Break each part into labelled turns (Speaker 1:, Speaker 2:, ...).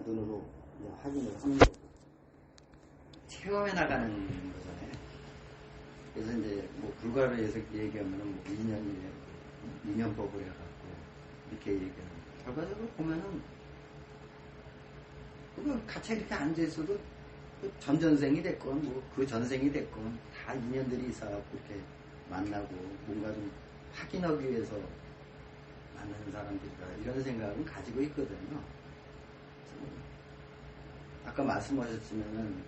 Speaker 1: 눈으로 이제 확인을 하는 거고 체험해 나가는 거잖아요. 그래서 이제 뭐 불가를 해서 얘기하면은 뭐 2년이래, 2년법을 해갖고 이렇게 얘기하는 거. 결과적으로 보면은 그거 같이 이렇게 앉아 있어도 그 전전생이 됐건 뭐 그 전생이 됐건 다 인연들이 있어갖고 이렇게 만나고 뭔가 좀 확인하기 위해서 만나는 사람들이다 이런 생각은 가지고 있거든요. 아까 말씀하셨지만은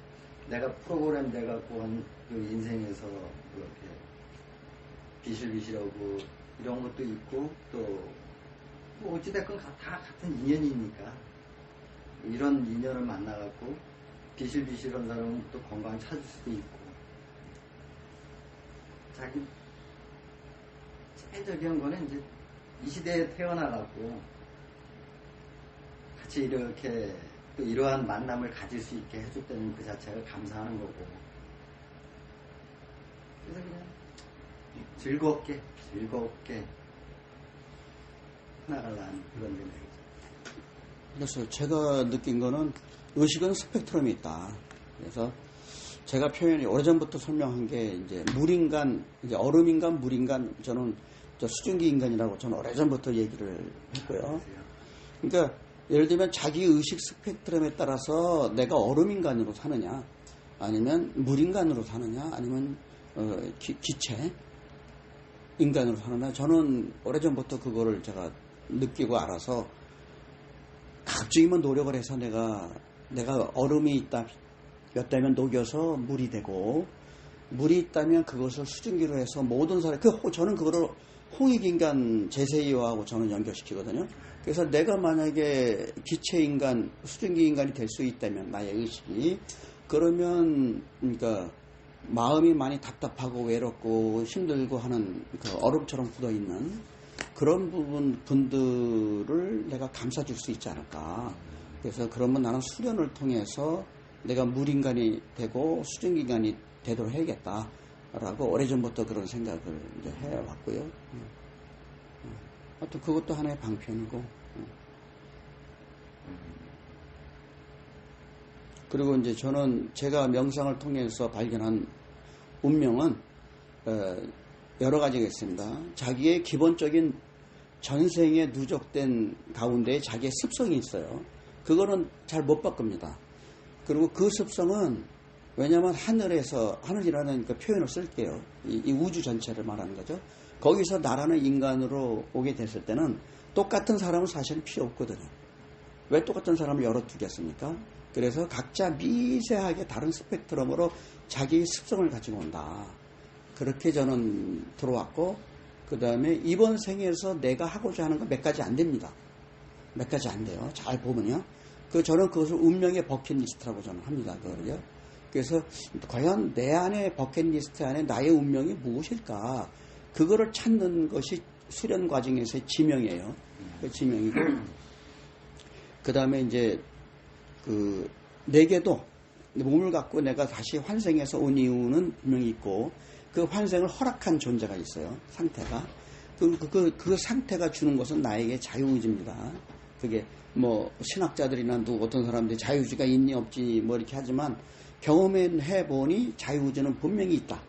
Speaker 1: 내가 프로그램 돼갖고 한그 인생에서 이렇게 비실비실하고 이런 것도 있고 또 뭐 어찌됐건 가- 다 같은 인연이니까 이런 인연을 만나갖고 비실비실한 사람은 또 건강 찾을 수도 있고 자기 제일 저기한 거는 이제 이 시대에 태어나갖고 같이 이렇게 또 이러한 만남을 가질 수 있게 해줬다는 그 자체가 감사하는 거고 그래서 그냥 즐겁게 즐겁게 나가려는 그런 생각이죠.
Speaker 2: 그래서 제가 느낀 거는 의식은 스펙트럼이 있다. 그래서 제가 표현이 오래전부터 설명한 게 이제 물인간, 이제 얼음인간, 물인간, 저는 저 수증기 인간이라고 저는 오래전부터 얘기를 했고요. 그러니까 예를 들면 자기 의식 스펙트럼에 따라서 내가 얼음 인간으로 사느냐, 아니면 물 인간으로 사느냐, 아니면 어, 기, 기체 인간으로 사느냐, 저는 오래전부터 그거를 제가 느끼고 알아서 갑자기만 노력을 해서 내가 내가 얼음이 있다 몇 대면 녹여서 물이 되고 물이 있다면 그것을 수증기로 해서 모든 사람 그 호- 저는 그거를 홍익인간 제세이와하고 저는 연결시키거든요. 그래서 내가 만약에 기체 인간, 수증기 인간이 될 수 있다면 나의 의식이 그러면 그러니까 마음이 많이 답답하고 외롭고 힘들고 하는 그 얼음처럼 굳어 있는 그런 부분 분들을 내가 감싸줄 수 있지 않을까. 그래서 그러면 나는 수련을 통해서 내가 물인간이 되고 수증기인간이 되도록 해야겠다라고 오래전부터 그런 생각을 이제 해왔고요. 하여튼 그것도 하나의 방편이고. 음. 그리고 이제 저는 제가 명상을 통해서 발견한 운명은 어, 여러 가지가 있습니다. 자기의 기본적인 전생에 누적된 가운데 자기의 습성이 있어요. 그거는 잘 못 바꿉니다. 그리고 그 습성은 왜냐하면 하늘에서 하늘이라는 그 표현을 쓸게요. 이, 이 우주 전체를 말하는 거죠. 거기서 나라는 인간으로 오게 됐을 때는 똑같은 사람은 사실은 필요 없거든요. 왜 똑같은 사람을 열어 두겠습니까? 그래서 각자 미세하게 다른 스펙트럼으로 자기 습성을 가지고 온다. 그렇게 저는 들어왔고, 그 다음에 이번 생에서 내가 하고자 하는 건몇 가지 안 됩니다. 몇 가지 안 돼요. 잘 보면요. 그 저는 그것을 운명의 버킷리스트라고 저는 합니다. 그거를요. 그래서 과연 내 안에 버킷리스트 안에 나의 운명이 무엇일까? 그거를 찾는 것이 수련 과정에서의 지명이에요. 그 지명이고, 그 다음에 이제 그 내게도 몸을 갖고 내가 다시 환생해서 온 이유는 분명히 있고 그 환생을 허락한 존재가 있어요. 상태가. 그, 그, 그, 그 상태가 주는 것은 나에게 자유의지입니다. 그게 뭐 신학자들이나 누구 어떤 사람들이 자유의지가 있니 없지 뭐 이렇게 하지만 경험해 보니 자유의지는 분명히 있다.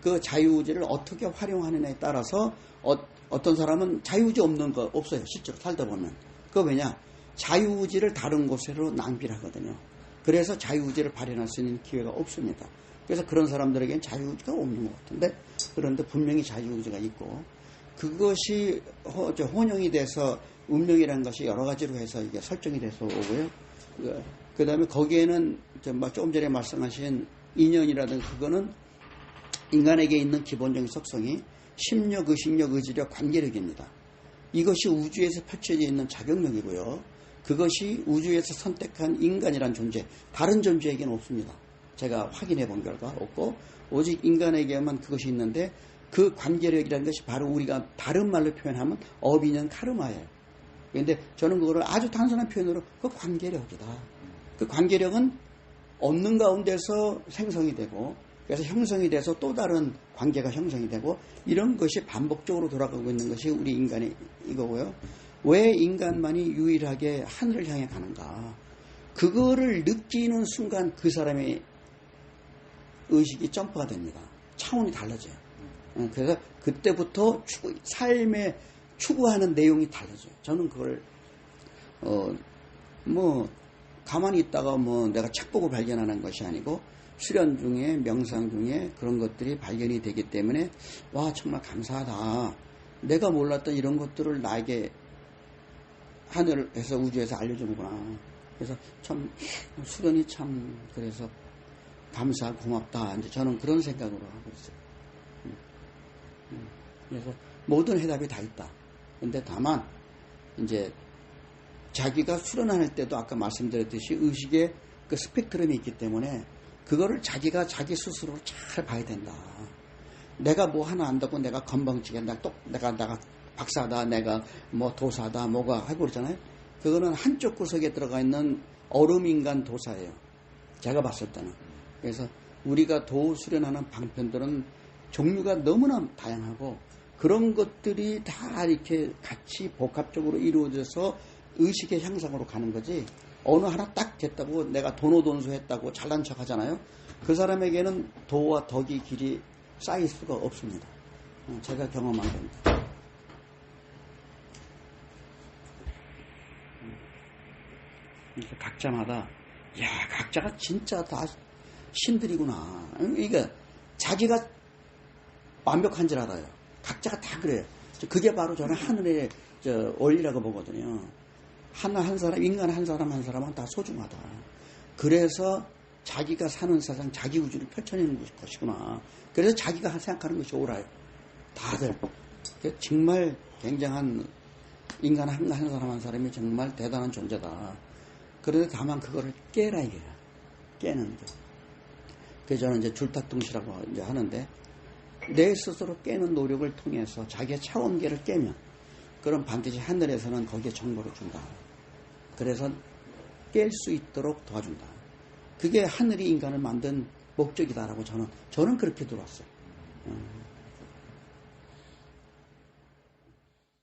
Speaker 2: 그 자유의지를 어떻게 활용하느냐에 따라서 어, 떤 사람은 자유의지 없는 거 없어요. 실제로 살다 보면. 그거 왜냐? 자유의지를 다른 곳으로 낭비를 하거든요. 그래서 자유의지를 발현할 수 있는 기회가 없습니다. 그래서 그런 사람들에게는 자유의지가 없는 것 같은데 그런데 분명히 자유의지가 있고 그것이 혼용이 돼서 운명이라는 것이 여러 가지로 해서 이게 설정이 돼서 오고요. 그 다음에 거기에는 좀 조금 전에 말씀하신 인연이라든 그거는 인간에게 있는 기본적인 속성이 심력, 의식력, 의지력, 관계력입니다. 이것이 우주에서 펼쳐져 있는 자격력이고요. 그것이 우주에서 선택한 인간이란 존재, 다른 존재에게는 없습니다. 제가 확인해 본 결과 없고, 오직 인간에게만 그것이 있는데, 그 관계력이라는 것이 바로 우리가 다른 말로 표현하면 어비년 카르마예요. 그런데 저는 그거를 아주 단순한 표현으로 그 관계력이다. 그 관계력은 없는 가운데서 생성이 되고, 그래서 형성이 돼서 또 다른 관계가 형성이 되고 이런 것이 반복적으로 돌아가고 있는 것이 우리 인간의 이거고요. 왜 인간만이 유일하게 하늘을 향해 가는가? 그거를 느끼는 순간 그 사람의 의식이 점프가 됩니다. 차원이 달라져요. 어, 그래서 그때부터 추구, 삶에 추구하는 내용이 달라져요. 저는 그걸 어, 뭐 가만히 있다가 뭐 내가 책 보고 발견하는 것이 아니고 수련 중에 명상 중에 그런 것들이 발견이 되기 때문에 와 정말 감사하다. 내가 몰랐던 이런 것들을 나에게 하늘에서 우주에서 알려주는구나. 그래서 참 수련이 참 그래서 감사하고 고맙다. 이제 저는 그런 생각으로 하고 있어요. 음, 음. 그래서 모든 해답이 다 있다. 근데 다만 이제 자기가 수련할 때도 아까 말씀드렸듯이 의식의 그 스펙트럼이 있기 때문에 그거를 자기가 자기 스스로 잘 봐야 된다. 내가 뭐 하나 안다고 내가 건방지게 나또 내가 내가 박사다 내가 뭐 도사다 뭐가 하고 그러잖아요. 그거는 한쪽 구석에 들어가 있는 얼음인간 도사예요. 제가 봤을 때는. 그래서 우리가 도 수련하는 방편들은 종류가 너무나 다양하고 그런 것들이 다 이렇게 같이 복합적으로 이루어져서 의식의 향상으로 가는 거지 어느 하나 딱 됐다고 내가 도노돈수 했다고 잘난 척 하잖아요. 그 사람에게는 도와 덕이 길이 쌓일 수가 없습니다. 어, 제가 경험한 겁니다. 그러니까 각자마다 야 각자가 진짜 다 신들이구나. 그러니까 자기가 완벽한 줄 알아요. 각자가 다 그래요. 그게 바로 저는 하늘의 저 원리라고 보거든요. 하나 한 사람, 인간 한 사람 한 사람은 다 소중하다. 그래서 자기가 사는 세상, 자기 우주를 펼쳐내는 것이구나. 그래서 자기가 생각하는 것이 옳아요. 다들. 그 정말 굉장한 인간 한, 한 사람 한 사람이 정말 대단한 존재다. 그런데 다만 그거를 깨라 이게요. 깨는 거. 그래서 저는 이제 줄탁동시라고 이제 하는데 내 스스로 깨는 노력을 통해서 자기의 차원계를 깨면 그럼 반드시 하늘에서는 거기에 정보를 준다. 그래서 깰 수 있도록 도와준다. 그게 하늘이 인간을 만든 목적이다라고 저는 저는 그렇게 들어왔어요. 음.